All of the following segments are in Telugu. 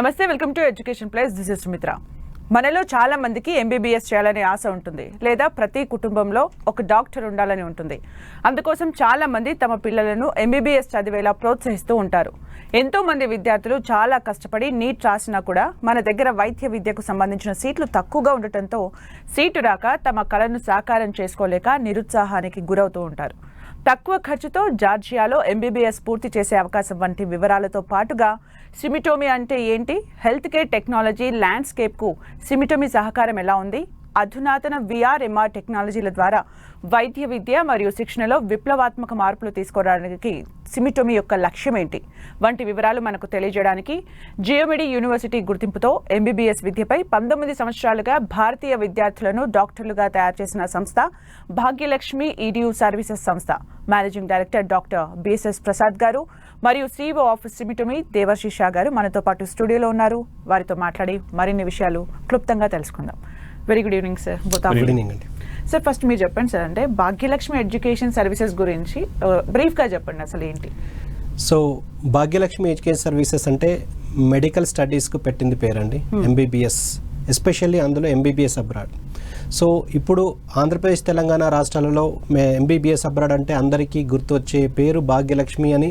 నమస్తే welcome to education place. This is Sumitra. మనలో చాలా మందికి ఎంబీబీఎస్ చేయాలనే ఆశ ఉంటుంది. లేదా ప్రతి కుటుంబంలో ఒక డాక్టర్ ఉండాలని ఉంటుంది. అందుకోసం చాలా మంది తమ పిల్లలను ఎంబీబీఎస్ చదివేలా ప్రోత్సహిస్తూ ఉంటారు. ఎంతో మంది విద్యార్థులు చాలా కష్టపడి నీట్ రాసినా కూడా మన దగ్గర వైద్య విద్యకు సంబంధించిన సీట్లు తక్కువగా ఉండటంతో సీటు రాక తమ కళను సాకారం చేసుకోలేక నిరుత్సాహానికి గురవుతూ ఉంటారు. తక్కువ ఖర్చుతో జార్జియాలో ఎంబీబీఎస్ పూర్తి చేసే అవకాశం వంటి వివరాలతో పాటుగా సిమిటోమి అంటే ఏంటి? హెల్త్ కేర్ టెక్నాలజీ ల్యాండ్స్కేప్కు సిమిటోమి సహకారం ఎలా ఉంది? అధునాతన విఆర్ఎంఆర్ టెక్నాలజీల ద్వారా వైద్య విద్య మరియు శిక్షణలో విప్లవాత్మక మార్పులు తీసుకురావడానికి సిమిటోమి యొక్క లక్ష్యం ఏంటి? వంటి వివరాలు మనకు తెలియజేయడానికి జియోమిడి యూనివర్సిటీ గుర్తింపుతో ఎంబీబీఎస్ విద్యపై పంతొమ్మిది సంవత్సరాలుగా భారతీయ విద్యార్థులను డాక్టర్లుగా తయారు చేసిన సంస్థ భాగ్యలక్ష్మి ఈడియు సర్వీసెస్ సంస్థ. Managing director doctor BSS Prasad garu మరియు సిఇఓ ఆఫ్ సిమిటోమి దేవర్షి షా గారు మనతో పాటు స్టూడియోలో ఉన్నారు. వారితో మాట్లాడి మరిన్ని విషయాలు క్లుప్తంగా తెలుసుకుందాం. Very good evening sir good evening అండి సార్ ఫస్ట్ మీరు చెప్పండి సార్ అంటే భాగ్యలక్ష్మి ఎడ్యుకేషన్ సర్వీసెస్ గురించి బ్రీఫ్గా చెప్పండి అసలు ఏంటి? సో భాగ్యలక్ష్మి ఎడ్యుకేషన్ సర్వీసెస్ అంటే మెడికల్ స్టడీస్కు పెట్టింది పేరండి ఎంబీబీఎస్ ఎస్పెషల్లీ అందులో ఎంబీబీఎస్ అబ్రాడ్. సో ఇప్పుడు ఆంధ్రప్రదేశ్ తెలంగాణ రాష్ట్రాలలో మే ఎంబీబీఎస్ అబ్రాడ్ అంటే అందరికీ గుర్తొచ్చే పేరు భాగ్యలక్ష్మి అని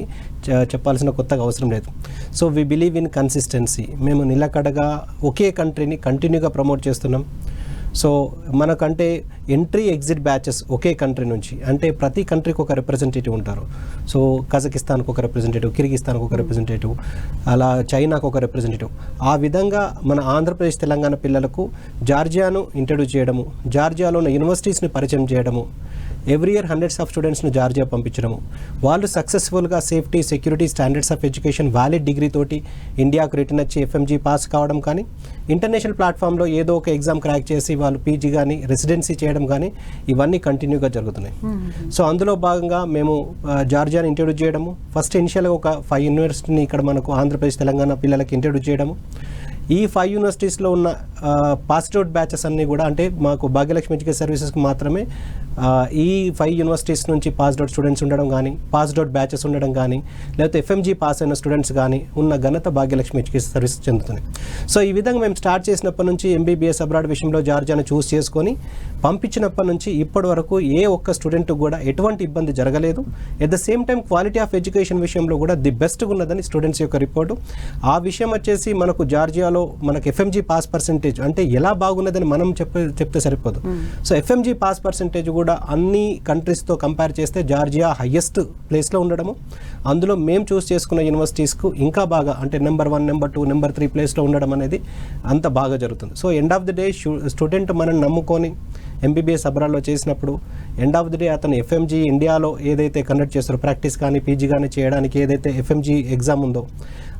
చెప్పాల్సిన కొత్తగా అవసరం లేదు. So we believe in consistency. మేము నిలకడగా ఒకే కంట్రీని కంటిన్యూగా ప్రమోట్ చేస్తున్నాం. సో మనకంటే ఎంట్రీ ఎగ్జిట్ బ్యాచెస్ ఒకే కంట్రీ నుంచి అంటే ప్రతి కంట్రీకి ఒక రిప్రజెంటేటివ్ ఉంటారు. సో కజకిస్తాన్కి ఒక రిప్రజెంటేటివ్ కిర్గిస్తాన్కి ఒక రిప్రజెంటేటివ్ అలా చైనాకు ఒక రిప్రజెంటేటివ్ ఆ విధంగా మన ఆంధ్రప్రదేశ్ తెలంగాణ పిల్లలకు జార్జియాను ఇంట్రడ్యూస్ చేయడము జార్జియాలో ఉన్న యూనివర్సిటీస్ని పరిచయం చేయడము ఎవ్రీ ఇయర్ హండ్రెడ్స్ ఆఫ్ స్టూడెంట్స్ను జార్జియా పంపించడము. వాళ్ళు సక్సెస్ఫుల్గా safety security standards of education valid degree తోటి ఇండియాకు రిటర్న్ వచ్చి ఎఫ్ఎంజీ పాస్ కావడం కానీ ఇంటర్నేషనల్ ప్లాట్ఫామ్లో ఏదో ఒక ఎగ్జామ్ క్రాక్ చేసి వాళ్ళు పీజీ కానీ రెసిడెన్సీ చేయడం కానీ ఇవన్నీ కంటిన్యూగా జరుగుతున్నాయి. సో అందులో భాగంగా మేము జార్జియాని ఇంట్రడ్యూస్ చేయడము. ఫస్ట్ ఇనిషియల్గా ఒక ఫైవ్ యూనివర్సిటీని ఇక్కడ మనకు ఆంధ్రప్రదేశ్ తెలంగాణ పిల్లలకి ఇంట్రడ్యూస్ చేయడము. ఈ ఫైవ్ యూనివర్సిటీస్లో ఉన్న పాస్డ్ అవుట్ బ్యాచెస్ అన్నీ కూడా అంటే మాకు భాగ్యలక్ష్మి ఎడ్యుకేషన్ సర్వీసెస్కి మాత్రమే ఈ ఫైవ్ యూనివర్సిటీస్ నుంచి పాస్డ్ అవుట్ స్టూడెంట్స్ ఉండడం కానీ పాస్డ్ అవుట్ బ్యాచెస్ ఉండడం కానీ లేకపోతే ఎఫ్ఎంజీ పాస్ అయిన స్టూడెంట్స్ కానీ ఉన్న ఘనత భాగ్యలక్ష్మి ఎడ్యుకేషన్ సర్వీస్ చెందుతుంది. సో ఈ విధంగా మేము స్టార్ట్ చేసినప్పటి నుంచి ఎంబీబీఎస్ అబ్రాడ్ విషయంలో జార్జియాను చూస్ చేసుకొని పంపించినప్పటి నుంచి ఇప్పటి వరకు ఏ ఒక్క స్టూడెంట్ కూడా ఎటువంటి ఇబ్బంది జరగలేదు. At the same time quality of education విషయంలో కూడా ది బెస్ట్గా ఉన్నదని స్టూడెంట్స్ యొక్క రిపోర్టు ఆ విషయం వచ్చేసి మనకు జార్జియాలో మనకు ఎఫ్ఎంజీ పాస్ పర్సెంటేజ్ అంటే ఎలా బాగున్నదని మనం చెప్పే చెప్తే సరిపోదు. సో ఎఫ్ఎంజీ పాస్ పర్సెంటేజ్ కూడా అన్ని కంట్రీస్తో కంపేర్ చేస్తే జార్జియా హయ్యెస్ట్ ప్లేస్లో ఉండడము. అందులో మేము చూస్ చేసుకున్న యూనివర్సిటీస్కు ఇంకా బాగా అంటే number one number two number three ప్లేస్లో ఉండడం అనేది అంత బాగా జరుగుతుంది. So end of the day student మనం నమ్ముకొని ఎంబీబీఎస్ అబ్రాడ్లో చేసినప్పుడు ఎండ్ ఆఫ్ ది డే అతను ఎఫ్ఎంజీ ఇండియాలో ఏదైతే కండక్ట్ చేస్తారో ప్రాక్టీస్ కానీ పీజీ కానీ చేయడానికి ఏదైతే ఎఫ్ఎంజీ ఎగ్జామ్ ఉందో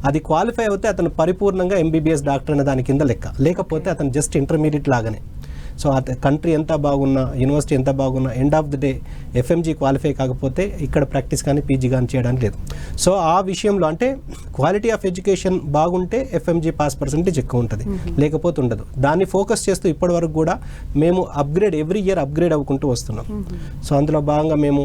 అది క్వాలిఫై అవుతే అతను పరిపూర్ణంగా ఎంబీబీఎస్ డాక్టర్ అనే దాని కింద లెక్క. లేకపోతే అతను జస్ట్ ఇంటర్మీడియట్ లాగానే. సో అత కంట్రీ ఎంత బాగున్నా యూనివర్సిటీ ఎంత బాగున్నా end of the day FMG qualify కాకపోతే ఇక్కడ ప్రాక్టీస్ కానీ పీజీ కానీ చేయడానికి లేదు. సో ఆ విషయంలో అంటే క్వాలిటీ ఆఫ్ ఎడ్యుకేషన్ బాగుంటే ఎఫ్ఎంజీ పాస్ పర్సెంటేజ్ ఎక్కువ ఉంటుంది. లేకపోతే ఉండదు. దాన్ని ఫోకస్ చేస్తూ ఇప్పటి వరకు కూడా మేము అప్గ్రేడ్ ఎవ్రీ ఇయర్ అప్గ్రేడ్ అవ్వుకుంటూ వస్తున్నాం. సో అందులో భాగంగా మేము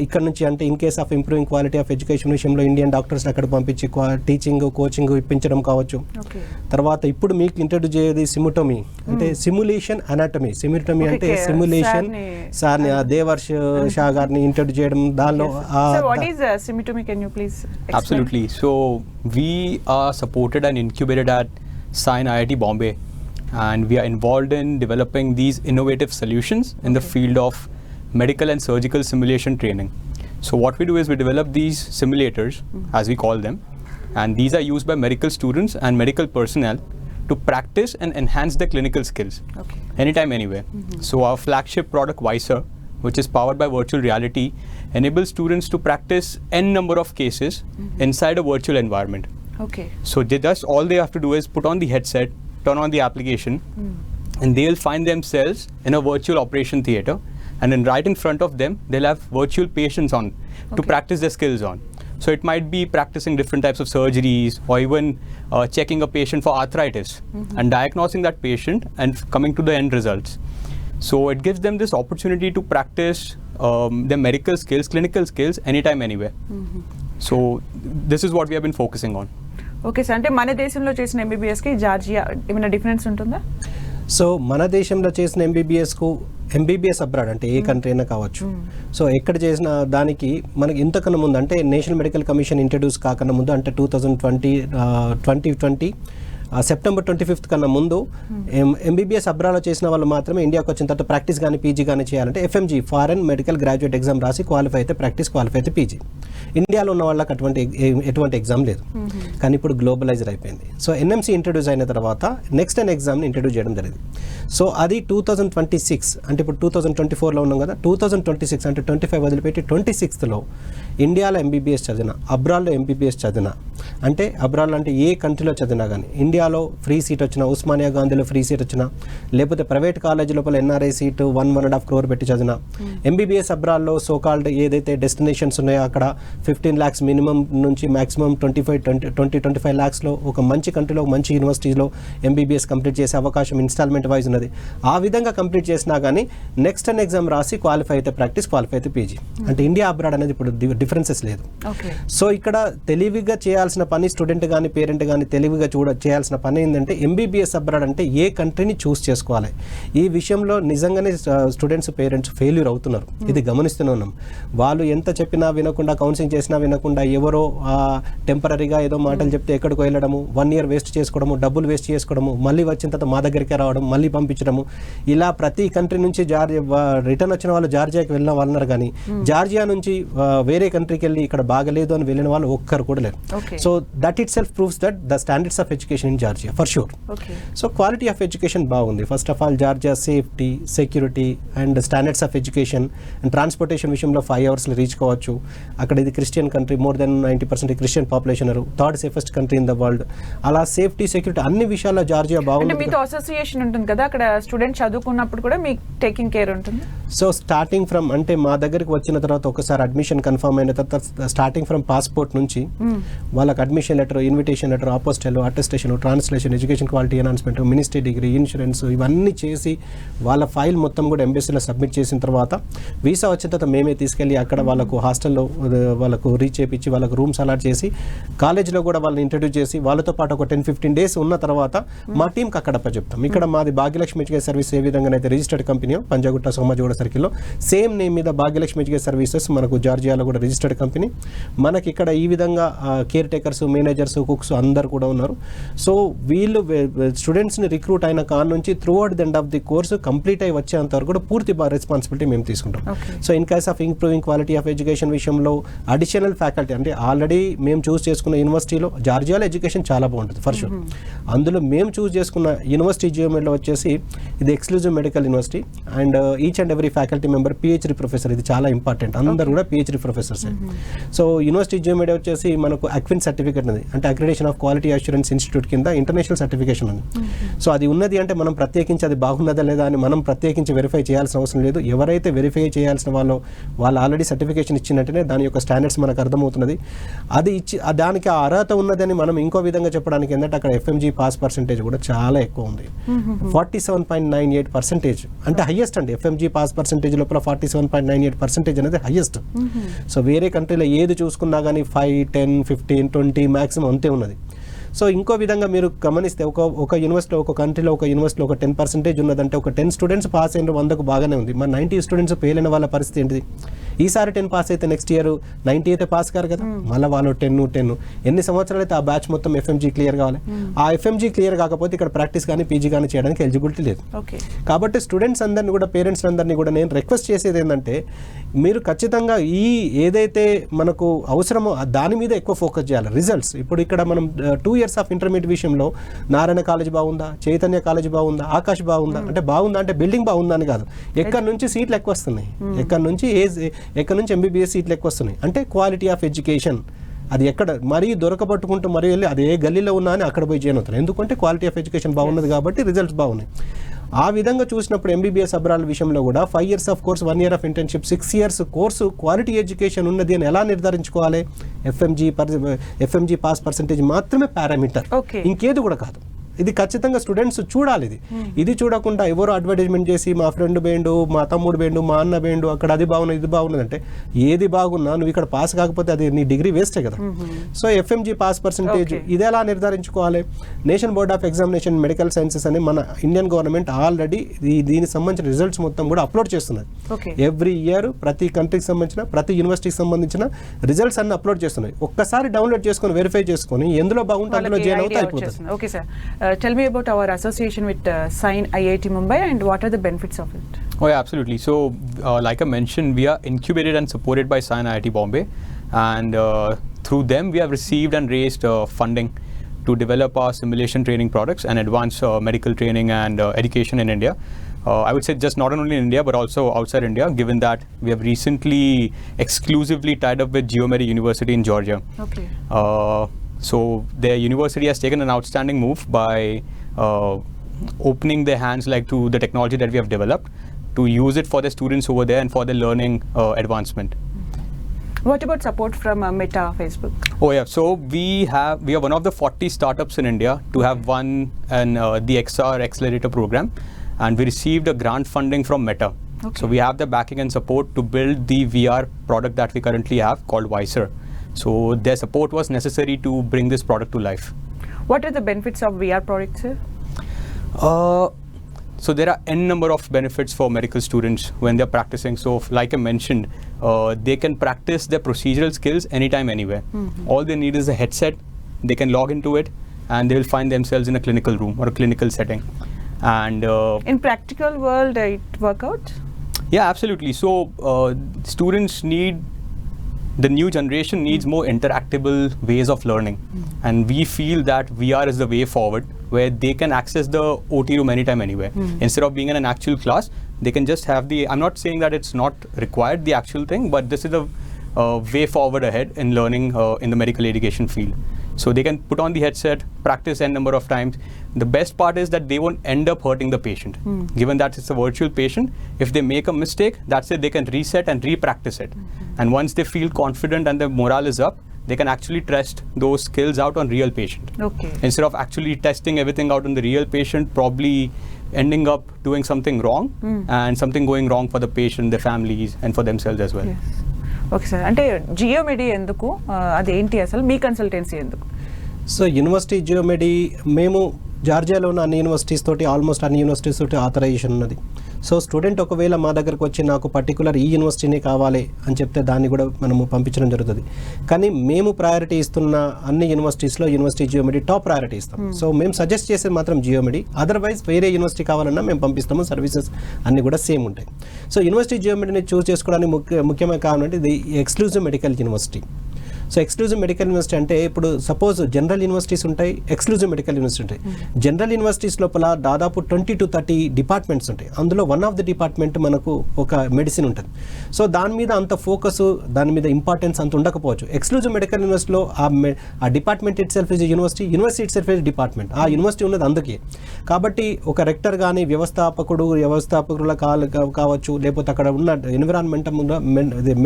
ఇక్కడ నుంచి అంటే in case of improving quality of education విషయంలో ఇండియన్ డాక్టర్స్ అక్కడ పంపించి టీచింగ్ కోచింగ్ ఇప్పించడం కావచ్చు. ఓకే తర్వాత ఇప్పుడు మీకు ఇంట్రడ్యూస్ చేసేది సిముటోమీ అంటే సిమ్యులేషన్ అనాటమీ సిమ్యుటోమీ Okay, అంటే. సిమ్యులేషన్ ఆ దేవర్ష్ షా గారిని ఇంట్రడ్యూస్ చేయడం దానిలో ఆ sir what is Simutomy can you please Absolutely. So we are supported and incubated at Science IIT Bombay, and we are involved in developing these innovative solutions in the Okay. field of medical and surgical simulation training. So what we do is we develop these simulators, mm-hmm. as we call them, and these are used by medical students and medical personnel to practice and enhance their clinical skills okay. anytime, anywhere. Mm-hmm. So our flagship product, Visor, which is powered by virtual reality, enables students to practice n number of cases mm-hmm. inside a virtual environment. Okay. So they just all they have to do is put on the headset, turn on the application, mm. and they'll find themselves in a virtual operation theater And then right in front of them, they'll have virtual patients on to Okay. practice their skills on. So it might be practicing different types of surgeries or even uh, checking a patient for arthritis and diagnosing that patient and f- coming to the end results. So it gives them this opportunity to practice um, their medical skills, clinical skills, anytime, anywhere. So this is what we have been focusing on. Okay sir అంటే మన దేశంలో చేసిన ఎంబీబీఎస్ కి జార్జియా ఏమైనా డిఫరెన్స్ ఉంటుందా సో మన దేశంలో చేసిన ఎంబీబీఎస్కు ఎంబీబీఎస్ అబ్రాడ్ అంటే ఏ కంట్రీ అయినా కావచ్చు. సో ఎక్కడ చేసిన దానికి మనకి ఇంతకన్నా ముందు అంటే నేషనల్ మెడికల్ కమిషన్ ఇంట్రడ్యూస్ కాకన్నా ముందు అంటే two thousand twenty twenty twenty September twenty fifth కన్నా ముందు ఎంబీబీఎస్ అబ్రాలో చేసిన వాళ్ళు మాత్రమే ఇండియాకి వచ్చిన తర్వాత ప్రాక్టీస్ కానీ పీజీ కానీ చేయాలంటే FMG foreign medical graduate exam రాసి క్వాలిఫై అయితే ప్రాక్టీస్ క్వాలిఫై అయితే పీజీ. ఇండియాలో ఉన్న వాళ్ళకి అటువంటి ఎటువంటి ఎగ్జామ్ లేదు. కానీ ఇప్పుడు గ్లోబలైజర్ అయిపోయింది. సో ఎన్ఎంసీ ఇంట్రడ్యూస్ అయిన తర్వాత నెక్స్ట్ అండ్ ఎగ్జామ్ని ఇంట్రడ్యూస్ చేయడం జరిగింది. సో అది టూ థౌజండ్ ట్వంటీ సిక్స్ అంటే ఇప్పుడు టూ థౌజండ్ ట్వంటీ ఫోర్లో ఉన్నాం కదా టూ థౌజండ్ ట్వంటీ సిక్స్ అంటే ట్వంటీ ఫైవ్ వదిలిపెట్టి ట్వంటీ సిక్స్త్లో ఇండియాలో ఎంబీబీఎస్ చదివిన అబ్రాడ్లో ఎంబీబీఎస్ చదివిన అంటే అబ్రాడ్ అంటే ఏ కంట్రీలో చదివినా కానీ ఇండియాలో ఫ్రీ సీట్ వచ్చినా ఉస్మానియా గాంధీలో ఫ్రీ సీట్ వచ్చినా లేకపోతే ప్రైవేట్ కాలేజ్ లోపల NRI seat one one and half crore పెట్టి చదివిన. ఎంబీబీఎస్ అబ్రాడ్లో సో కాల్డ్ ఏదైతే డెస్టినేషన్స్ ఉన్నాయో అక్కడ ఫిఫ్టీన్ ల్యాక్స్ మినిమం నుంచి maximum twenty five twenty twenty twenty five ల్యాక్స్లో ఒక మంచి కంట్రీలో మంచి యూనివర్సిటీలో ఎంబీబీఎస్ కంప్లీట్ చేసే అవకాశం ఇన్స్టాల్మెంట్ వైజ్ ఉన్నది. ఆ విధంగా కంప్లీట్ చేసినా కానీ నెక్స్ట్ అండ్ ఎగ్జామ్ రాసి క్వాలిఫై అయితే ప్రాక్టీస్ క్వాలిఫై అయితే పీజీ అంటే ఇండియా అబ్రాడ్ అనేది ఇప్పుడు డిఫరెన్సెస్ లేదు. సో ఇక్కడ తెలివిగా చేయాల్సిన పని స్టూడెంట్ కానీ పేరెంట్ కానీ తెలివిగా చూడ చేయాల్సిన పని ఏంటంటే ఎంబీబీఎస్ అబ్రాడ్ అంటే ఏ కంట్రీని చూస్ చేసుకోవాలి. ఈ విషయంలో నిజంగానే స్టూడెంట్స్ పేరెంట్స్ ఫెయిల్యూర్ అవుతున్నారు. ఇది గమనిస్తూనే ఉన్నాం. వాళ్ళు ఎంత చెప్పినా వినకుండా కౌన్సిలింగ్ చేసినా వినకుండా ఎవరో టెంపరీగా ఏదో మాటలు చెప్తే ఎక్కడికో వెళ్ళడము వన్ ఇయర్ వేస్ట్ చేసుకోవడము డబ్బులు వేస్ట్ చేసుకోవడము మళ్ళీ వచ్చిన తర్వాత మా దగ్గరికే రావడం మళ్ళీ పంపించడము ఇలా ప్రతి కంట్రీ నుంచి జార్జియా రిటర్న్ వచ్చిన వాళ్ళు జార్జియాకి వెళ్ళిన వాళ్ళు ఉన్నారు కానీ జార్జియా నుంచి వేరే కంట్రీకి వెళ్ళి ఇక్కడ బాగలేదు అని వెళ్ళిన వాళ్ళు ఒక్కరు కూడా లేరు. So that itself proves that the standards of education in Georgia for sure okay so quality of education బాగుంది. First of all Georgia safety security and standards of education and transportation విషయంలో ఫైవ్ అవర్స్లో రీచ్ కావచ్చు. అక్కడ ఇది Christian country more than ninety percent Christian population third safest country in the world అలా సేఫ్టీ సెక్యూరిటీ అన్ని విషయాల్లో జార్జియా బాగుంది. మీతో అసోసియేషన్ ఉంటుంది కదా అక్కడ స్టూడెంట్ చదువుకున్నప్పుడు కూడా మీకు టేకింగ్ కేర్ ఉంటుంది? సో స్టార్టింగ్ ఫ్రమ్ అంటే మా దగ్గరికి వచ్చిన తర్వాత ఒకసారి అడ్మిషన్ కన్ఫర్మ్ అయిన తర్వాత స్టార్టింగ్ ఫ్రమ్ పాస్పోర్ట్ నుంచి వాళ్ళకి admission letter invitation letter apostille attestation translation education quality announcement ministry degree insurance ఇవన్నీ చేసి వాళ్ళ ఫైల్ మొత్తం కూడా ఎంబెసీలో సబ్మిట్ చేసిన తర్వాత వీసా వచ్చిన తర్వాత మేమే తీసుకెళ్ళి అక్కడ వాళ్ళకు హాస్టల్లో వాళ్ళకు రీచ్ చేయించి వాళ్ళకు రూమ్స్ అలాట్ చేసి కాలేజ్లో కూడా వాళ్ళని ఇంట్రడ్యూస్ చేసి వాళ్ళతో పాటు ఒక టెన్ ఫిఫ్టీన్ డేస్ ఉన్న తర్వాత మా టీంకి అక్కడ చెప్తాం. ఇక్కడ మాది భాగ్యలక్ష్మి ఎడ్యుకేషన్ సర్వీస్ ఏ విధంగా అయితే రిజిస్టర్డ్ కంపెనీ పంజాగుట్ట సోమాజిగూడ సర్కిల్లో సేమ్ నేమ్ మీద భాగ్యలక్ష్మి ఎడ్యుకేషన్ సర్వీసెస్ మనకు జార్జియాలో కూడా రిజిస్టర్డ్ కంపెనీ మనకి ఇక్కడ ఈ విధంగా కేర్ టేకర్స్ మేనేజర్స్ కుక్స్ అందరు కూడా ఉన్నారు. సో వీళ్ళు స్టూడెంట్స్ని రిక్రూట్ అయిన కాన్ నుంచి throughout the end of the course complete అయి వచ్చేంత వరకు కూడా పూర్తి రెస్పాన్సిబిలిటీ మేము తీసుకుంటాం. So in case of improving quality of education విషయంలో అడిషనల్ ఫ్యాకల్టీ అంటే ఆల్రెడీ మేము చూస్ చేసుకున్న యూనివర్సిటీలో జార్జియాలో ఎడ్యుకేషన్ చాలా బాగుంటుంది ఫర్ షూర్ అందులో మేము చూస్ చేసుకున్న యూనివర్సిటీ జియోమెడ్లో వచ్చేసి ఇది exclusive medical university and each and every faculty member PhD professor ఇది చాలా ఇంపార్టెంట్ అందరు కూడా PhD professors so university Geomed వచ్చేసి మనకు అక్విన్ సర్టిఫికేట్ ఉంది అంటే accreditation of quality assurance institute కింద ఇంటర్నేషనల్ సర్టిఫికేషన్ ఉంది సో అది ఉన్నది అంటే మనం ప్రత్యేకించి అది బాగున్నదా లేదా అని మనం ప్రత్యేకించి వెరిఫై చేయాల్సిన అవసరం లేదు. ఎవరైతే వెరిఫై చేయాల్సిన వాళ్ళు వాళ్ళు ఆల్రెడీ సర్టిఫికేషన్ ఇచ్చినట్టునే దాని యొక్క స్టాండర్డ్స్ మనకు అర్థమవుతున్నది. అది ఇచ్చి దానికి ఆ అర్హత ఉన్నదని మనం ఇంకో విధంగా చెప్పడానికి ఏంటంటే అక్కడ ఎఫ్ఎంజీ పాస్ పర్సెంటేజ్ కూడా చాలా ఎక్కువ ఉంది. Forty seven point nine eight percentage అంటే హైయెస్ట్ అండి. ఎఫ్ఎంజీ పాస్ పర్సెంటేజ్ లోపల forty seven point nine eight percentage అనేది హైయెస్ట్ సో వేరే కంట్రీలో ఏది చూసుకున్నా కానీ five ten fifteen twenty maximum అంతే ఉన్నది. సో ఇంకో విధంగా మీరు గమనిస్తే ఒక ఒక యూనివర్సిటీలో ఒక కంట్రీలో ఒక యూనివర్సిటీలో ఒక టెన్ పర్సెంటేజ్ ఉన్నదంటే ఒక టెన్ స్టూడెంట్స్ పాస్ అయిన వందకు బాగానే ఉంది. మరి నైంటీ స్టూడెంట్స్ ఫెయిల్ అయిన వాళ్ళ పరిస్థితి ఏంటిది? ఈసారి టెన్ పాస్ అయితే నెక్స్ట్ ఇయర్ నైంటీ అయితే పాస్ కారు కదా? మళ్ళీ వాళ్ళు టెన్ టెన్ ఎన్ని సంవత్సరాలు అయితే ఆ బ్యాచ్ మొత్తం ఎఫ్ఎంజీ క్లియర్ కావాలి? ఆ ఎఫ్ఎంజీ క్లియర్ కాకపోతే ఇక్కడ ప్రాక్టీస్ కానీ పీజీ కానీ చేయడానికి ఎలిజిబిలిటీ లేదు. ఓకే కాబట్టి స్టూడెంట్స్ అందరిని కూడా పేరెంట్స్ అందరినీ కూడా నేను రిక్వెస్ట్ చేసేది ఏంటంటే మీరు ఖచ్చితంగా ఈ ఏదైతే మనకు అవసరమో దాని మీద ఎక్కువ ఫోకస్ చేయాలి. రిజల్ట్స్. ఇప్పుడు ఇక్కడ మనం టూ ఇయర్స్ ఆఫ్ ఇంటర్మీడియట్ విషయంలో నారాయణ కాలేజ్ బాగుందా? చైతన్య కాలేజ్ బాగుందా? ఆకాష్ బాగుందా? అంటే బాగుందా అంటే బిల్డింగ్ బాగుందా అని కాదు. ఎక్కడి నుంచి సీట్లు ఎక్కువ వస్తున్నాయి? ఎక్కడి నుంచి ఏ ఎక్కడి నుంచి ఎంబీబీఎస్ సీట్లు ఎక్కువ వస్తున్నాయి? అంటే క్వాలిటీ ఆఫ్ ఎడ్యుకేషన్ అది ఎక్కడ మరీ దొరకబట్టుకుంటూ మరీ వెళ్ళి అది ఏ గల్లీలో ఉన్నా అని అక్కడ పోయి చేయను అవుతారు ఎందుకంటే క్వాలిటీ ఆఫ్ ఎడ్యుకేషన్ బాగున్నది కాబట్టి రిజల్ట్స్ బాగున్నాయి. ఆ విధంగా చూసినప్పుడు ఎంబీబీఎస్ అబ్రాల విషయంలో కూడా five years of course one year of internship six years course quality education ఉన్నది అని ఎలా నిర్ధారించుకోవాలి? FMG per FMG pass percentage మాత్రమే పారామీటర్. ఇంకేది కూడా కాదు. ఇది ఖచ్చితంగా స్టూడెంట్స్ చూడాలి ఇది. ఇది చూడకుండా ఎవరు అడ్వర్టైజ్మెంట్ చేసి మా ఫ్రెండ్ బేండు మా తమ్ముడు బేండు మా అన్న బేండు అక్కడ అది బాగున్నది ఇది బాగున్నది అంటే ఏది బాగున్నా నువ్వు ఇక్కడ పాస్ కాకపోతే అది నీ డిగ్రీ వేస్టే కదా. So FMG pass percentage. ఇది ఎలా నిర్ధారించుకోవాలి? Nation board of examination medical sciences అని మన ఇండియన్ గవర్నమెంట్ ఆల్రెడీ దీనికి సంబంధించిన రిజల్ట్స్ మొత్తం కూడా అప్లోడ్ చేస్తున్నది. ఎవ్రీ ఇయర్ ప్రతి కంట్రీకి సంబంధించిన ప్రతి యూనివర్సిటీకి సంబంధించిన రిజల్ట్స్ అన్ని అప్లోడ్ చేస్తున్నాయి ఒక్కసారి డౌన్లోడ్ చేసుకొని వెరిఫై చేసుకొని ఎందులో బాగుంటే అందులో జాయిన్ అవుతే అయిపోతుంది. Okay sir Uh, tell me about our association with uh, Sign IIT Mumbai and what are the benefits of it? Oh, yeah, absolutely. So, uh, like I mentioned, we are incubated and supported by Sign IIT Bombay, and through them, we have received and raised funding to develop our simulation training products and advance uh, medical training and uh, education in India. Uh, I would say just not only in India but also outside India, given that we have recently exclusively tied up with Georgia University in Georgia. Okay. So their university has taken an outstanding move by uh, opening their hands like to the technology that we have developed to use it for the students over there and for the learning uh, advancement. What about support from uh, Meta, Facebook? Oh yeah, so we have we are one of the 40 startups in India to have won an uh, the XR accelerator program, and we received a grant funding from Meta. Okay. So we have the backing and support to build the VR product that we currently have called Visor. So their support was necessary to bring this product to life. What are the benefits of VR products, sir? Uh, so there are n number of benefits for medical students when they're practicing. So like I mentioned, uh, they can practice their procedural skills anytime, anywhere. Mm-hmm. All they need is a headset. They can log into it and they will find themselves in a clinical room or a clinical setting. And uh, in practical world, it work out? Yeah, absolutely. So uh, students need the new generation needs more interactable ways of learning, and we feel that VR is the way forward, where they can access the OT room anytime, anywhere. Instead of being in an actual class, they can just have the. I'm not saying that it's not required the actual thing, but this is a uh, way forward ahead in learning uh, in the medical education field. So they can put on the headset, practice n number of times. The best part is that they won't end up hurting the patient. Hmm. Given that it's a virtual patient, if they make a mistake, that's it. They can reset and re-practice it. Mm-hmm. And once they feel confident and their morale is up, they can actually test those skills out on real patient okay instead of actually testing everything out on the real patient, probably ending up doing something wrong hmm. and something going wrong for the patient, their families, and for themselves as well. Okay sir. అంటే జియోమెడి ఎందుకు? అదేంటి అసలు? మీ కన్సల్టెన్సీ ఎందుకు? సో యూనివర్సిటీ జియోమెడి మేము జార్జియాలో ఉన్న అన్ని యూనివర్సిటీస్ తోటి ఆల్మోస్ట్ అన్ని యూనివర్సిటీస్ తోటి ఆథరైజేషన్ ఉన్నది. సో స్టూడెంట్ ఒకవేళ మా దగ్గరకు వచ్చి నాకు పర్టికులర్ ఈ యూనివర్సిటీనే కావాలి అని చెప్తే దాన్ని కూడా మనము పంపించడం జరుగుతుంది. కానీ మేము ప్రయారిటీ ఇస్తున్న అన్ని యూనివర్సిటీస్లో యూనివర్సిటీ జియోమెడి టాప్ ప్రయారిటీ ఇస్తాం. సో మేము సజెస్ట్ చేసేది మాత్రం జియోమెడి అదర్వైజ్ వేరే యూనివర్సిటీ కావాలన్నా మేము పంపిస్తాము. సర్వీసెస్ అన్ని కూడా సేమ్ ఉంటాయి. సో యూనివర్సిటీ జియోమెడిని చూస్ చేసుకోవడానికి ముఖ్య ముఖ్యమైన కారణం అంటే ఇది exclusive medical university so exclusive medical university అంటే ఇప్పుడు సపోజ్ జనరల్ యూనివర్సిటీస్ ఉంటాయి ఎక్స్క్లూజివ్ మెడికల్ యూనివర్సిటీ ఉంటాయి. జనరల్ యూనివర్సిటీస్ లోపల దాదాపు ట్వంటీ టు థర్టీ డిపార్ట్మెంట్స్ ఉంటాయి. అందులో వన్ ఆఫ్ ది డిపార్ట్మెంట్ మనకు ఒక మెడిసిన్ ఉంటుంది. సో దాని మీద అంత ఫోకస్ దాని మీద ఇంపార్టెన్స్ అంత ఉండకపోవచ్చు. ఎక్స్క్లూజివ్ మెడికల్ యూనివర్సిటీలో ఆ ఆ department itself is university university itself is department ఆ యూనివర్సిటీ ఉన్నది అందుకే. కాబట్టి ఒక రెక్టర్ కానీ వ్యవస్థాపకుడు వ్యవస్థాపకుల కావచ్చు లేకపోతే అక్కడ ఉన్న ఎన్విరాన్మెంట్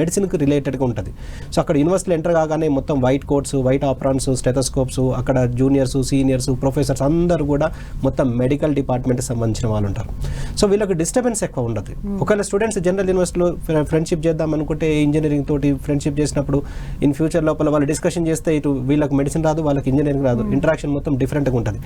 మెడిసిన్కి రిలేటెడ్గా ఉంటుంది. సో అక్కడ యూనివర్సిటీలో ఎంటర్ కాగానే మొత్తం white coats white aprons stethoscopes అక్కడ జూనియర్స్ సీనియర్స్ ప్రొఫెసర్స్ అందరూ కూడా మొత్తం మెడికల్ డిపార్ట్మెంట్కి సంబంధించిన వాళ్ళు ఉంటారు. సో వీళ్ళకి డిస్టర్బెన్స్ ఎక్కువ ఉండదు. ఒకవేళ స్టూడెంట్స్ జనరల్ యూనివర్సిటీలో ఫ్రెండ్షిప్ చేద్దాం అనుకుంటే ఇంజనీరింగ్ తోటి ఫ్రెండ్షిప్ చేసినప్పుడు ఇన్ ఫ్యూచర్ లోపల వాళ్ళు డిస్కషన్ చేస్తే ఇటు వీళ్ళకి మెడిసిన్ రాదు వాళ్ళకి ఇంజనీరింగ్ రాదు. ఇంటరాక్షన్ మొత్తం డిఫరెంట్గా ఉంటుంది.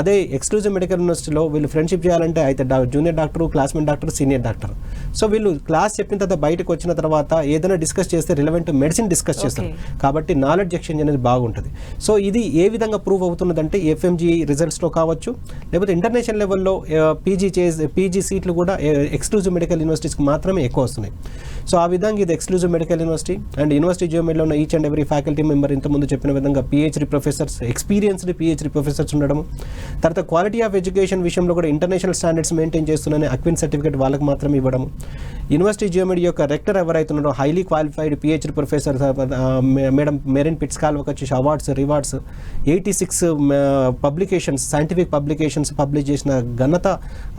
అదే ఎక్స్క్లూజివ్ మెడికల్ యూనివర్సిటీలో వీళ్ళు ఫ్రెండ్షిప్ చేయాలంటే అయితే junior doctor classmate doctor senior doctor so వీళ్ళు క్లాస్ చెప్పిన తర్వాత బయటకు వచ్చిన తర్వాత ఏదైనా డిస్కస్ చేస్తే రిలవెంట్ మెడిసిన్ డిస్కస్ చేస్తారు. కాబట్టి నాలెడ్జ్ ఎక్స్చేంజ్ అనేది బాగుంటుంది. సో ఇది ఏ విధంగా ప్రూవ్ అవుతున్నదంటే ఎఫ్ఎంజీ రిజల్ట్స్లో కావచ్చు లేకపోతే ఇంటర్నేషనల్ లెవెల్లో పీజీ చేసి పీజీ సీట్లు కూడా ఎక్స్క్లూజివ్ మెడికల్ యూనివర్సిటీస్కి మాత్రమే ఎక్కువ వస్తున్నాయి. సో ఆ విధంగా ఇది exclusive medical university and university జియోమెడ్లో ఉన్న each and every faculty member ఇంతకుముందు చెప్పిన విధంగా PhD professors experienced PhD professors ఉండడం తర్వాత క్వాలిటీ ఆఫ్ ఎడ్యుకేషన్ విషయంలో కూడా ఇంటర్నేషనల్ స్టాండర్డ్స్ మెయింటైన్ చేస్తున్నాయని అక్విన్ సర్టిఫికేట్ వాళ్ళకి మాత్రమే ఇవ్వడం యూనివర్సిటీ జియోమెడి యొక్క రెక్టర్ ఎవరైతే ఉన్నారో highly qualified PhD professor madam Merin పిట్స్ కాల్వకి వచ్చేసి awards rewards eighty six publications scientific publications publish చేసిన ఘనత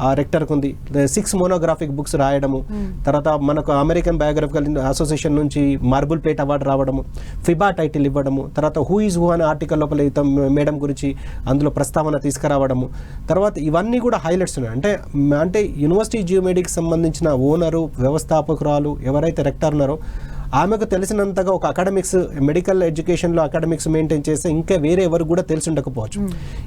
ఆ రెక్టర్కి ఉంది. సిక్స్ మోనోగ్రాఫిక్ బుక్స్ రాయడము. తర్వాత మనకు అమెరికన్ బయోగ్రఫికల్ అసోసియేషన్ నుంచి మార్బుల్ ప్లేట్ అవార్డు రావడము ఫిబా టైటిల్ ఇవ్వడము తర్వాత హూ ఈజ్ హూ అనే ఆర్టికల్ లోపల మేడం గురించి అందులో ప్రస్తావన తీసుకురావడము. తర్వాత ఇవన్నీ కూడా హైలైట్స్ ఉన్నాయి. అంటే అంటే యూనివర్సిటీ జియోమెడికి సంబంధించిన ఓనరు వ్యవస్థాపకురాలు ఎవరైతే రెక్టర్ ఉన్నారో ఆమెకు తెలిసినంతగా ఒక అకాడమిక్స్ మెడికల్ ఎడ్యుకేషన్లో అకాడమిక్స్ మెయింటైన్ చేస్తే ఇంకా వేరే ఎవరు కూడా తెలిసి ఉండకపోవచ్చు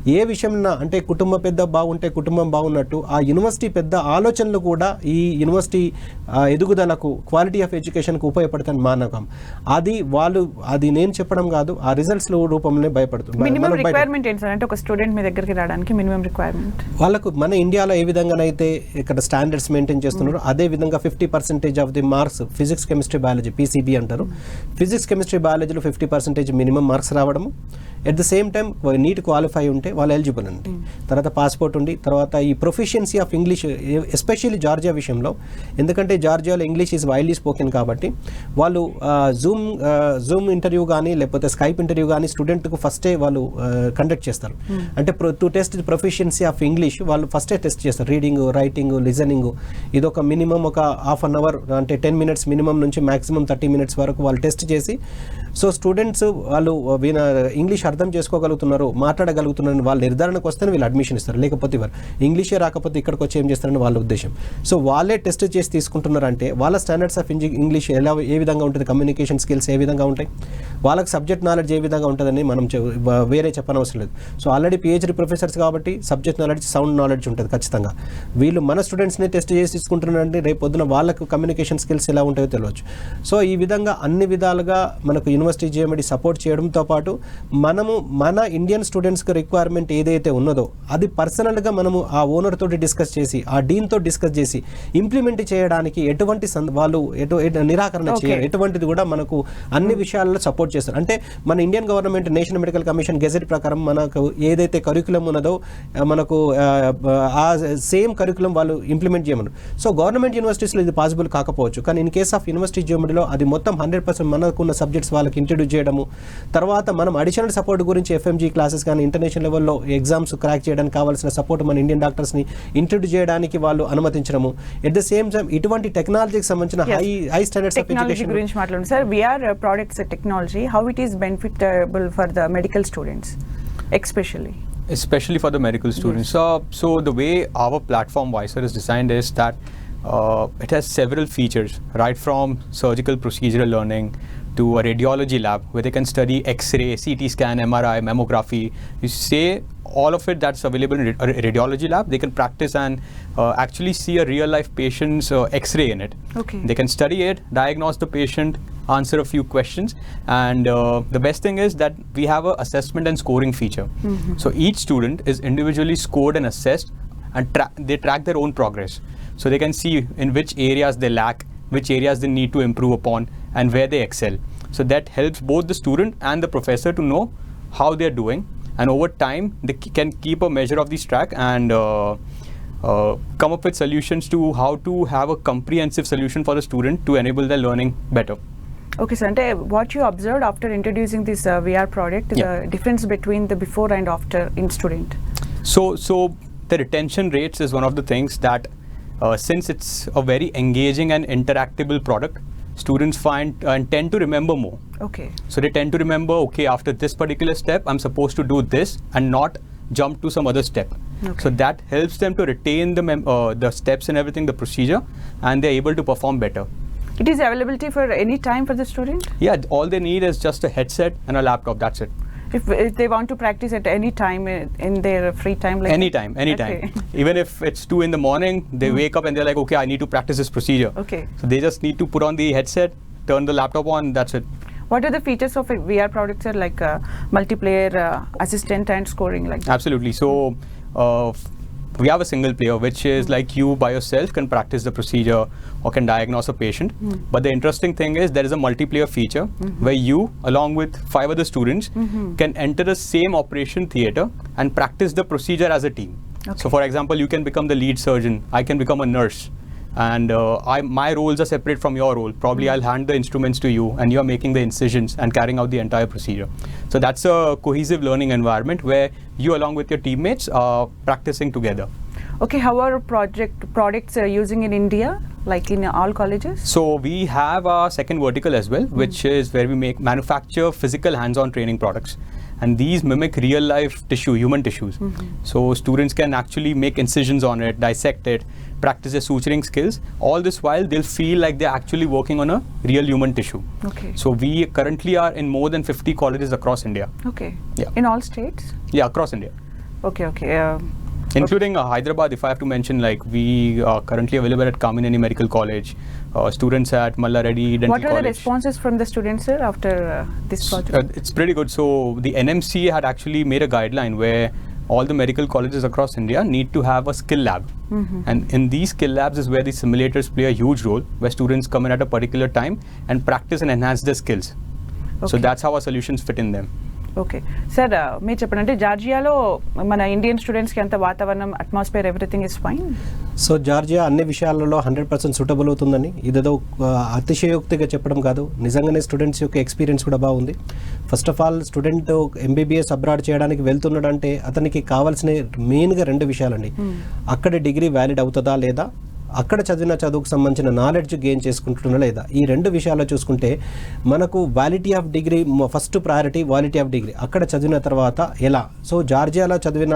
ఏ విషయం అంటే కుటుంబ పెద్ద బాగుంటే కుటుంబం బాగున్నట్టు ఆ యూనివర్సిటీ పెద్ద ఆలోచనలు కూడా ఈ యూనివర్సిటీ ఎదుగుదలకు క్వాలిటీ ఆఫ్ ఎడ్యుకేషన్కు ఉపయోగపడుతుంది మా నమ్మకం. అది వాళ్ళు అది నేను చెప్పడం కాదు ఆ రిజల్ట్స్ రూపంలోనే భయపడుతుంది ఒక స్టూడెంట్ మీ దగ్గరికి రావడానికి మినిమం రిక్వైర్మెంట్ వాళ్ళకు మన ఇండియాలో ఏ విధంగానైతే ఇక్కడ స్టాండర్డ్స్ మెయింటైన్ చేస్తున్నారో అదే విధంగా fifty percentage of the marks physics chemistry biology PCB అంటారు. ఫిజిక్స్ కెమిస్ట్రీ బయాలజీలో ఫిఫ్టీ పర్సెంటేజ్ మినిమం మార్క్స్ రావడము. At the same time NEET qualify ఉంటే వాళ్ళు ఎలిజిబుల్ అండి. తర్వాత పాస్పోర్ట్ ఉండి తర్వాత ఈ proficiency of English especially Georgia విషయంలో ఎందుకంటే జార్జియాలో ఇంగ్లీష్ ఈజ్ వైడ్లీ స్పోకెన్ కాబట్టి వాళ్ళు జూమ్ జూమ్ ఇంటర్వ్యూ కానీ లేకపోతే స్కైప్ ఇంటర్వ్యూ కానీ స్టూడెంట్కు ఫస్టే వాళ్ళు కండక్ట్ చేస్తారు. అంటే to test proficiency of English వాళ్ళు ఫస్టే టెస్ట్ చేస్తారు. రీడింగ్ రైటింగ్ లిజనింగ్ ఇది ఒక మినిమం ఒక హాఫ్ అన్ అవర్ అంటే టెన్ మినిట్స్ మినిమం నుంచి మాక్సిమం థర్టీ మినిట్స్ వరకు వాళ్ళు టెస్ట్ చేసి సో స్టూడెంట్స్ వాళ్ళు వీణ ఇంగ్లీష్ అర్థం చేసుకోగలుగుతున్నారు మాట్లాడగలుగుతున్నారు వాళ్ళ నిర్ధారణకు వస్తేనే వీళ్ళు అడ్మిషన్ ఇస్తారు. లేకపోతే ఇవ్వరు ఇంగ్లీషే రాకపోతే ఇక్కడికి వచ్చి ఏం చేస్తారని వాళ్ళ ఉద్దేశం. సో వాళ్ళే టెస్ట్ చేసి తీసుకుంటున్నారంటే వాళ్ళ స్టాండర్డ్స్ ఆఫ్ ఇంగ్లీష్ ఎలా ఏ విధంగా ఉంటుంది? కమ్యూనికేషన్ స్కిల్స్ ఏ విధంగా ఉంటాయి? వాళ్ళకి సబ్జెక్ట్ నాలెడ్జ్ ఏ విధంగా ఉంటుందని మనం వేరే చెప్పనవసరం లేదు. సో ఆల్రెడీ పిహెచ్డి ప్రొఫెసర్స్ కాబట్టి సబ్జెక్ట్ నాలెడ్జ్ సౌండ్ నాలెడ్జ్ ఉంటుంది ఖచ్చితంగా. వీళ్ళు మన స్టూడెంట్స్ని టెస్ట్ చేసి తీసుకుంటున్నారంటే రేపు పొద్దున వాళ్ళకు కమ్యూనికేషన్ స్కిల్స్ ఎలా ఉంటాయో తెలియచ్చు సో ఈ విధంగా అన్ని విధాలుగా మనకు యూనివర్సిటీ జిఎండి సపోర్ట్ చేయడంతో పాటు మనము మన ఇండియన్ స్టూడెంట్స్కి రిక్వైర్మెంట్ ఏదైతే ఉన్నదో అది పర్సనల్గా మనము ఆ ఓనర్ తోటి డిస్కస్ చేసి ఆ డీన్తో డిస్కస్ చేసి ఇంప్లిమెంట్ చేయడానికి ఎటువంటి వాళ్ళు ఎటు నిరాకరణ. చేయరు ఎటువంటిది కూడా మనకు అన్ని విషయాల్లో సపోర్ట్ చేస్తారు. అంటే మన Indian government national medical commission gazette ప్రకారం మనకు ఏదైతే కరికులం ఉన్నదో మనకు ఆ, సేమ్ కరికులం వాళ్ళు ఇంప్లిమెంట్ చేయమన్నారు. సో గవర్నమెంట్ యూనివర్సిటీస్లో ఇది పాసిబుల్ కాకపోవచ్చు. కానీ ఇన్ కేస్ ఆఫ్ యూనివర్సిటీ జియోమెడీలో అది మొత్తం హండ్రెడ్ పర్సెంట్ మనకున్న సబ్జెక్ట్స్ వాళ్ళకి ఇంట్రడ్యూస్ చేయడము. తర్వాత మనం అడిషనల్ సపోర్ట్ గురించి ఎఫ్ఎంజీ క్లాసెస్ కానీ ఇంటర్నేషనల్ లెవెల్లో ఎగ్జామ్స్ క్రాక్ చేయడానికి కావాల్సిన సపోర్ట్ మన ఇండియన్ డాక్టర్స్ని ఇంట్రడ్యూస్ చేయడానికి వాళ్ళు అనుమతించడము. ఎట్ ద సేమ్ టైం ఇటువంటి టెక్నాలజీకి సంబంధించిన హై హై స్టాండర్డ్స్ టెక్నాలజీ గురించి మాట్లాడండి. Sir VR products technology how it is benefitable for the medical students especially especially? For the medical students. So, so the way our platform Wiser is designed is that uh, it has several features, right from surgical procedural learning to a radiology lab where they can study X-ray, CT scan, MRI, mammography. You say all of it that's available in a radiology lab. They can practice and uh, actually see a real life patient's uh, X-ray in it. Okay. They can study it, diagnose the patient, answer a few questions, and uh, the best thing is that we have a assessment and scoring feature. So each student is individually scored and assessed, and tra- they track their own progress so they can see in which areas they lack which areas they need to improve upon and where they excel so that helps both the student and the professor to know how they're doing and over time they can keep a measure of this track and uh, uh, come up with solutions to how to have a comprehensive solution for the student to enable their learning better. Okay, sante what you observed after introducing this uh, VR product, yeah. the difference between the before and after in student? So, so the retention rates is one of the things that uh, since it's a very engaging and interactable product, students find uh, and tend to remember more. Okay. So they tend to remember, okay, after this particular step, I'm supposed to do this and not jump to some other step. Okay. So that helps them to retain the mem- uh, the steps and everything, the procedure, and they're able to perform better. It is availability for any time for the student. Yeah, all they need is just a headset and a laptop. That's it if, if they want to practice at any time in, in their free time like anytime, anytime. Okay. Even if it's two in the morning, they wake up and they're like, okay, I need to practice this procedure. Okay. So they just need to put on the headset, turn the laptop on, that's it. what are the features of a VR products are like uh, multiplayer uh, assistant and scoring like that? Absolutely. So uh, we have a single player, which is hmm. like you by yourself can practice the procedure or can diagnose a patient. Hmm. But the interesting thing is there is a multiplayer feature hmm. where you, along with five other students, can enter the same operation theater and practice the procedure as a team. Okay. So, for example, you can become the lead surgeon. I can become a nurse. And uh, I, my roles are separate from your role. Probably I'll hand the instruments to you, and you are making the incisions and carrying out the entire procedure. So that's a cohesive learning environment where you, along with your teammates, are practicing together. Okay, how are project products uh, using in India, like in all colleges? So we have our second vertical as well, which is where we make manufacture physical hands-on training products. And these mimic real life tissue, human tissues. So students can actually make incisions on it, dissect it, practice their suturing skills. All this while they'll feel like they're actually working on a real human tissue. Okay. So we currently are in more than 50 colleges across India. Okay. Yeah. In all states? Yeah, across India. Okay, okay. Uh, including uh, Hyderabad. If I have to mention, like we are currently available at Kamineni Medical College, uh, students at Malla Reddy Dental what are College. the responses from the students, sir, after uh, this project? Uh, it's pretty good. So the NMC had actually made a guideline where all the medical colleges across India need to have a skill lab, Mm-hmm. and in these skill labs is where the simulators play a huge role, where students come in at a particular time and practice and enhance their skills. So Okay. that's how our solutions fit in them. Okay sir మీరు చెప్పండి అంటే జార్జియాలో మన ఇండియన్ స్టూడెంట్స్కి అంత వాతావరణం atmosphere everything is fine so Georgia అన్ని విషయాలలో హండ్రెడ్ పర్సెంట్ సూటబుల్ అవుతుందని ఇదేదో అతిశయోక్తిగా చెప్పడం కాదు నిజంగానే స్టూడెంట్స్ యొక్క ఎక్స్పీరియన్స్ కూడా బాగుంది first of all student MBBS abroad చేయడానికి వెళ్తున్నాడంటే అతనికి కావాల్సిన మెయిన్గా రెండు విషయాలండి. అక్కడ డిగ్రీ వ్యాలిడ్ అవుతుందా లేదా? అక్కడ చదివిన చదువుకు సంబంధించిన నాలెడ్జ్ గెయిన్ చేసుకుంటున్నా లేదా? ఈ రెండు విషయాల్లో చూసుకుంటే మనకు validity of degree first priority validity of degree అక్కడ చదివిన తర్వాత ఎలా? సో జార్జియాలో చదివిన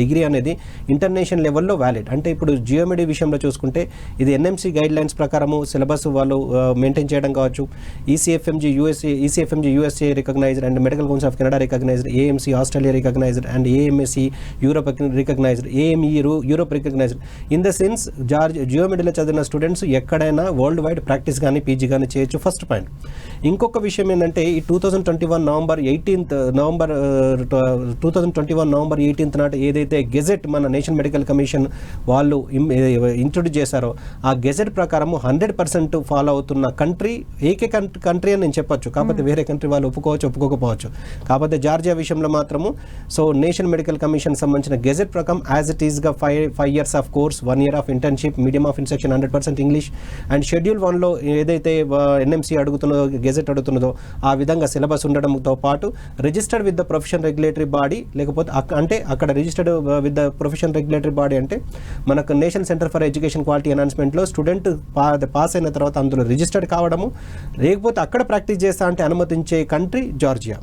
డిగ్రీ అనేది ఇంటర్నేషనల్ లెవెల్లో వ్యాలిడ్ అంటే ఇప్పుడు జియోమెడీ విషయంలో చూసుకుంటే ఇది ఎన్ఎంసీ గైడ్ లైన్స్ ప్రకారము సిలబస్ వాళ్ళు మెయింటైన్ చేయడం కావచ్చు. E ECFMG USA ECFMG USA recognised and medical council of Canada recognised AMC Australia recognised and AMSC Europe recognised AME Europe recognised in the sense George జియోమెడీలో చదివిన స్టూడెంట్స్ ఎక్కడైనా వరల్డ్ వైడ్ ప్రాక్టీస్ కానీ పీజీ కానీ చేయొచ్చు. ఫస్ట్ పాయింట్ ఇంకొక విషయం ఏంటంటే ఈ two thousand twenty one November eighteenth November two thousand twenty one November eighteenth నాటి ఏదైతే గెజెట్ మన నేషనల్ మెడికల్ కమిషన్ వాళ్ళు ఇంట్రొడ్యూస్ చేశారో ఆ గెజెట్ ప్రకారము హండ్రెడ్ పర్సెంట్ ఫాలో అవుతున్న కంట్రీ ఏకే కంట్రీ అని నేను చెప్పొచ్చు. కాకపోతే వేరే కంట్రీ వాళ్ళు ఒప్పుకోవచ్చు ఒప్పుకోకపోవచ్చు. కాకపోతే జార్జియా విషయంలో మాత్రము సో నేషనల్ మెడికల్ కమిషన్ సంబంధించిన గెజెట్ ప్రకారం యాజ్ ఇట్ ఈస్గా five five years of course one year of internship medium of instruction hundred percent English and schedule వన్లో ఏదైతే ఎన్ఎంసీ అడుగుతున్నదో గెజెట్ అడుగుతున్నదో ఆ విధంగా సిలబస్ ఉండడంతో పాటు registered with the profession regulatory body లేకపోతే అంటే అక్కడ registered with the profession regulatory body అంటే మనకు national centre for education quality ఎన్హాన్స్మెంట్లో student పా పాస్ అయిన తర్వాత అందులో రిజిస్టర్డ్ కావడము లేకపోతే అక్కడ ప్రాక్టీస్ చేస్తా అంటే అనుమతించే కంట్రీ జార్జియా.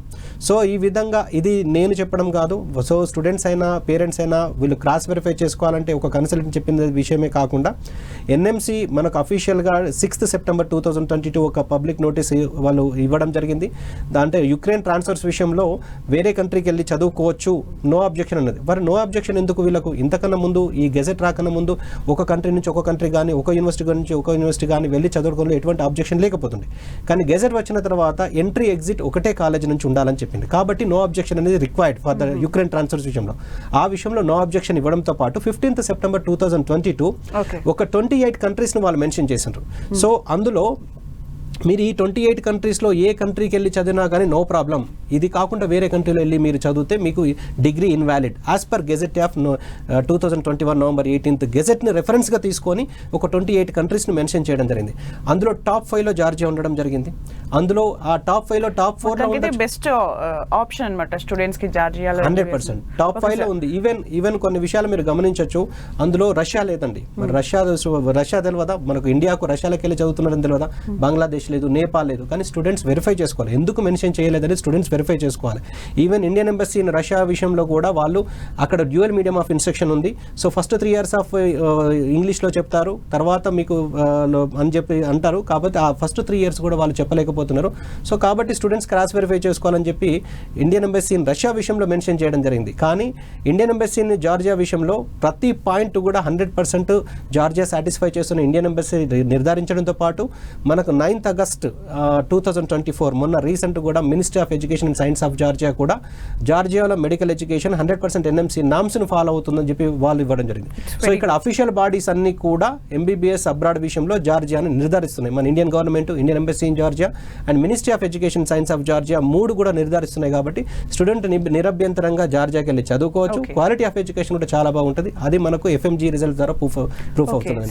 సో ఈ విధంగా ఇది నేను చెప్పడం కాదు. సో స్టూడెంట్స్ అయినా పేరెంట్స్ అయినా వీళ్ళు క్రాస్ వెరిఫై చేసుకోవాలంటే ఒక కన్సల్టెంట్ చెప్పిన విషయమే కాకుండా ఎన్ఎంసి మనకు అఫీషియల్గా sixth September two thousand twenty two ఒక పబ్లిక్ నోటీస్ వాళ్ళు ఇవ్వడం జరిగింది. దాంట్లో యుక్రెయిన్ ట్రాన్స్ఫర్స్ విషయంలో వేరే కంట్రీకి వెళ్ళి చదువుకోవచ్చు. నో అబ్జెక్షన్ అన్నది. మరి నో అబ్జెక్షన్ ఎందుకు వీళ్ళకు? ఇంతకన్నా ముందు ఈ గెజెట్ రాకన్నా ముందు ఒక కంట్రీ నుంచి ఒక కంట్రీ కానీ ఒక యూనివర్సిటీ నుంచి ఒక యూనివర్సిటీ కానీ వెళ్ళి చదువుకోవడంలో ఎటువంటి అబ్జెక్షన్ లేకపోతుంది కానీ గెజెట్ వచ్చిన తర్వాత ఎంట్రీ ఎగ్జిట్ ఒకటే కాలేజ్ నుంచి ఉండాలని చెప్పింది. కాబట్టి నో అబ్జెక్షన్ అనేది required for the Ukraine transfers విషయంలో. ఆ విషయంలో నో అబ్జెక్షన్ ఇవ్వడంతో పాటు fifteenth September two thousand twenty two. ఒక ట్వంటీ ఎయిట్ కంట్రీస్ని వాళ్ళు మెన్షన్ చేసిండ్రు. సో అందులో మీరు ఈ ట్వంటీ ఎయిట్ కంట్రీస్లో ఏ కంట్రీకి వెళ్ళి చదివినా కానీ నో ప్రాబ్లం. ఇది కాకుండా వేరే కంట్రీలో వెళ్ళి మీరు చదివితే మీకు degree invalid. As per gazette of two thousand twenty one November eighteenth గెజెట్ని రెఫరెన్స్గా తీసుకొని ఒక ట్వంటీ ఎయిట్ కంట్రీస్ని మెన్షన్ చేయడం జరిగింది. అందులో టాప్ ఫైవ్లో జార్జియా ఉండడం జరిగింది. అందులో ఆ టాప్ ఫైవ్లో టాప్ ఫోర్లో బెస్ట్ ఆప్షన్ అనమాట స్టూడెంట్స్కి జార్జియాలో హండ్రెడ్ పర్సెంట్ టాప్ ఫైవ్లో ఉంది. ఈవెన్ ఈవెన్ కొన్ని విషయాలు మీరు గమనించవచ్చు అందులో రష్యా లేదండి. మరి రష్యా రష్యా తెలియదా మనకు ఇండియాకు రష్యాలోకి వెళ్ళి చదువుతున్నారని తెలియదా బంగ్లాదేశ్ లేదు నేపాల్ లేదు. కానీ స్టూడెంట్స్ వెరిఫై చేసుకోవాలి. ఎందుకు మెన్షన్ చేయలేదని స్టూడెంట్స్ వెరిఫై చేసుకోవాలి. Even Indian embassy in Russia విషయంలో కూడా వాళ్ళు అక్కడ డ్యూయల్ మీడియం ఆఫ్ ఇన్స్ట్రక్షన్ ఉంది. So first three years of ఇంగ్లీష్లో చెప్తారు. తర్వాత మీకు uh, అని చెప్పి అంటారు. కాబట్టి ఆ ఫస్ట్ త్రీ ఇయర్స్ కూడా వాళ్ళు చెప్పలేకపోతున్నారు. సో కాబట్టి స్టూడెంట్స్ క్రాస్ వెరిఫై చేసుకోవాలని చెప్పి ఇండియన్ ఎంబసీ ఇన్ రష్యా విషయంలో మెన్షన్ చేయడం జరిగింది. కానీ ఇండియన్ ఎంబసీ ఇన్ జార్జియా విషయంలో ప్రతి పాయింట్ కూడా హండ్రెడ్ పర్సెంట్ జార్జియా సాటిస్ఫై చేస్తున్న ఇండియన్ ఎంబసీ నిర్ధారించడంతో పాటు మనకు ninth August two thousand twenty four మొన్న రీసెంట్ కూడా ministry of education and science of Georgia కూడా జార్జియాలో medical education hundred percent NMC నామ్స్ను follow అవుతుందని చెప్పి వాళ్ళు ఇవ్వడం జరిగింది. సో ఇక్కడ అఫీషియల్ బాడీస్ అన్ని కూడా ఎంబీబీఎస్ అబ్రాడ్ విషయంలో జార్జియాని నిర్ధారిస్తున్నాయి. మన Indian government Indian embassy in Georgia and ministry of education science of Georgia మూడు కూడా నిర్ధారిస్తున్నాయి కాబట్టి స్టూడెంట్ నిరభ్యంతరంగా జార్జియాకి వెళ్ళి చదువుకోవచ్చు. క్వాలిటీ ఆఫ్ ఎడ్యుకేషన్ కూడా చాలా బాగుంటుంది. అది మనకు ఎఫ్ఎంజీ రిజల్ట్ ద్వారా ప్రూఫ్ ప్రూఫ్ అవుతుంది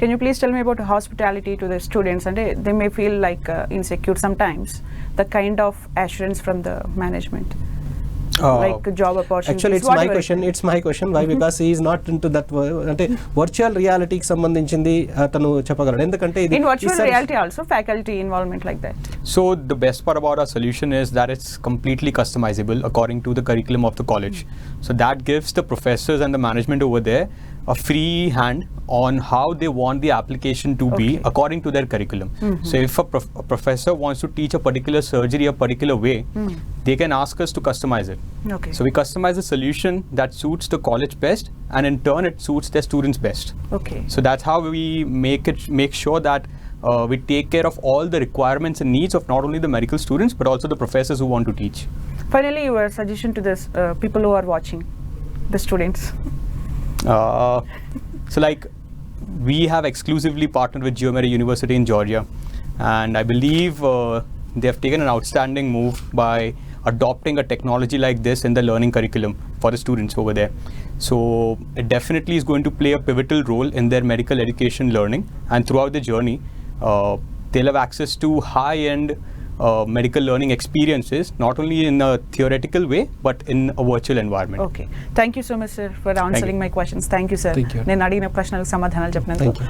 can you please tell me about hospitality to the students? And they, they may feel like uh, insecure sometimes. The kind of assurance from the management, like job opportunities. Actually it's my whatever it question is. It's my question why because is not in to that అంటే వర్చువల్ రియాలిటీకి సంబంధించింది అతను చెప్పగలడు ఎందుకంటే ఇది In virtual ఈ service- reality also, faculty involvement like that. So the best part about our solution is that it's completely customizable according to the curriculum of the college. So that gives the professors and the management over there a free hand on how they want the application to be according to their curriculum. So if a, prof- a professor wants to teach a particular surgery a particular way, they can ask us to customize it. Okay. So we customize a solution that suits the college best, and in turn it suits their students best. okay. So that's how we make it make sure that uh, we take care of all the requirements and needs of not only the medical students but also the professors who want to teach. Finally, your suggestion to this uh, people who are watching, the students. Uh, so like we have exclusively partnered with Geomary University in Georgia, and I believe uh, they have taken an outstanding move by adopting a technology like this in the learning curriculum for the students over there. So it definitely is going to play a pivotal role in their medical education learning, and throughout the journey, uh, they'll have access to high-end uh, medical learning experiences, not only in a theoretical way, but in a virtual environment. Okay thank you so much sir for answering my questions thank you sir Thank you. నేను అడిగిన ప్రశ్నలకు సమాధానాలు చెప్పినందుకు Thank you.